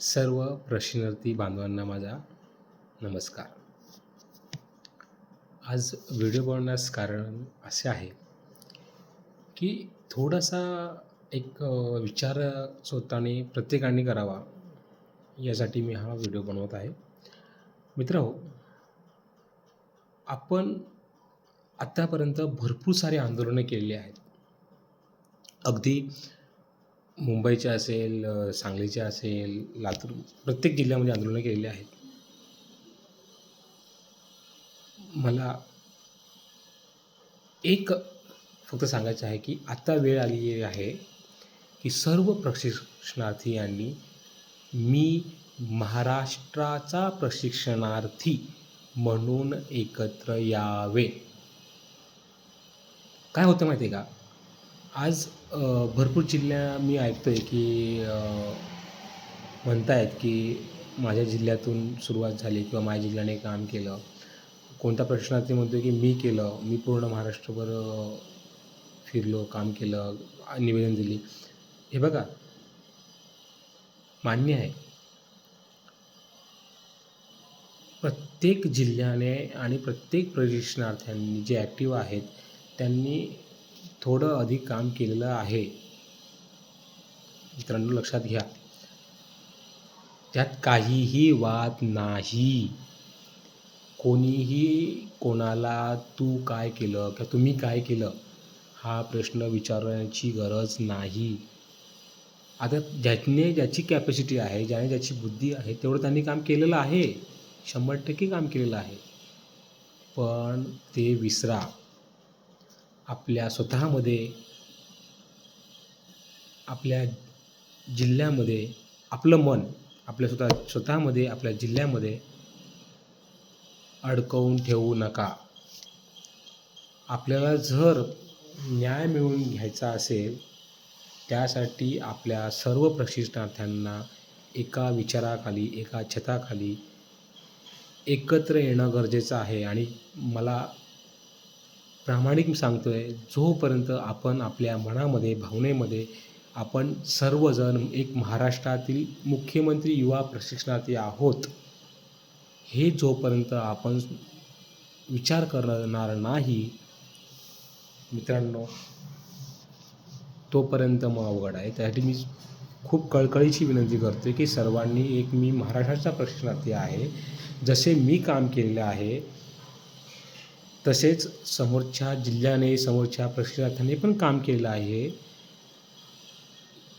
सर्व प्रश्नार्थी बांधवांना माझा नमस्कार. आज व्हिडिओ बनवण्यास कारण असे आहे की थोडासा एक विचार स्वतःने प्रत्येकाने करावा यासाठी मी हा व्हिडिओ बनवत आहे. मित्र हो, आपण आत्तापर्यंत भरपूर सारे आंदोलनं केलेली आहेत. अगदी मुंबईचे असेल सांगलीच्या सांगलीचे असेल लातूर प्रत्येक जिल्ह्यामध्ये आंदोलनं केलेली आहेत. मला एक फक्त सांगायचं आहे की आता वेळ आली आहे की सर्व प्रशिक्षणार्थी यांनी मी महाराष्ट्राचा प्रशिक्षणार्थी म्हणून एकत्र यावे. काय होतं माहिती आहे का? आज भरपूर जिल्ह्या मी ऐकतो आहे की म्हणत आहेत की माझ्या जिल्ह्यातून सुरुवात झाली किंवा माझ्या जिल्ह्याने काम केलं. कोणत्या प्रश्नात ते म्हणतो की मी केलं मी पूर्ण महाराष्ट्रभर फिरलो काम केलं निवेदन दिली. हे बघा मान्य आहे. प्रत्येक जिल्ह्याने आणि प्रत्येक प्रशिक्षणार्थ्यांनी जे ॲक्टिव्ह आहेत त्यांनी थोडं अधिक काम केलेलं आहे. मित्रांनो लक्षात घ्या. त्यात काहीही वाद नाही. कोणीही कोणाला तू काय केलं किंवा तुम्ही काय केलं हा प्रश्न विचारण्याची गरज नाही. आता ज्याने ज्याची कॅपॅसिटी आहे ज्याने ज्याची बुद्धी आहे तेवढं त्यांनी काम केलेलं आहे. शंभर टक्के काम केलेलं आहे. पण ते विसरा. आपल्या स्वतःमध्ये आपल्या जिल्ह्यामध्ये आपलं मन आपल्या स्वतः स्वतःमध्ये आपल्या जिल्ह्यामध्ये अडकवून ठेवू नका. आपल्याला जर न्याय मिळवून घ्यायचा असेल त्यासाठी आपल्या सर्व प्रशिक्षणार्थ्यांना एका विचाराखाली एका छताखाली एकत्र येणं गरजेचं आहे. आणि मला प्रामाणिक सांगतो आहे जोपर्यंत आपण आपल्या मनामध्ये भावनेमध्ये आपण सर्वजण एक महाराष्ट्रातील मुख्यमंत्री युवा प्रशिक्षणार्थी आहोत हे जोपर्यंत आपण विचार करणार नाही मित्रांनो तोपर्यंत मग अवघड आहे. त्यासाठी मी खूप कळकळीची विनंती करतो की सर्वांनी एक मी महाराष्ट्राचा प्रशिक्षणार्थी आहे. जसे मी काम केलेलं आहे तसेच समोरच्या जिल्ह्याने समोरच्या प्रशिक्षणार्थ्याने पण काम केलेलं आहे.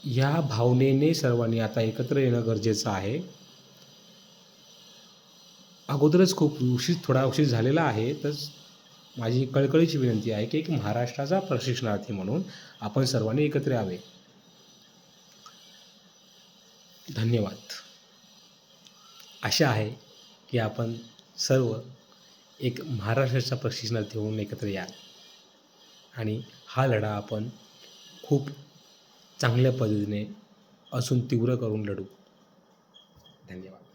या भावनेने सर्वांनी आता एकत्र येणं गरजेचं आहे. अगोदरच खूप उशीर थोडा उशीर झालेला आहे तर माझी कळकळीची विनंती आहे की एक महाराष्ट्राचा प्रशिक्षणार्थी म्हणून आपण सर्वांनी एकत्र यावे. धन्यवाद. आशा आहे की आपण सर्व एक महाराष्ट्राचा प्रशिक्षणार्थी होऊन एकत्र या. आणि हा लढा आपण खूप चांगल्या पद्धतीने असून तीव्र करून लढू. धन्यवाद.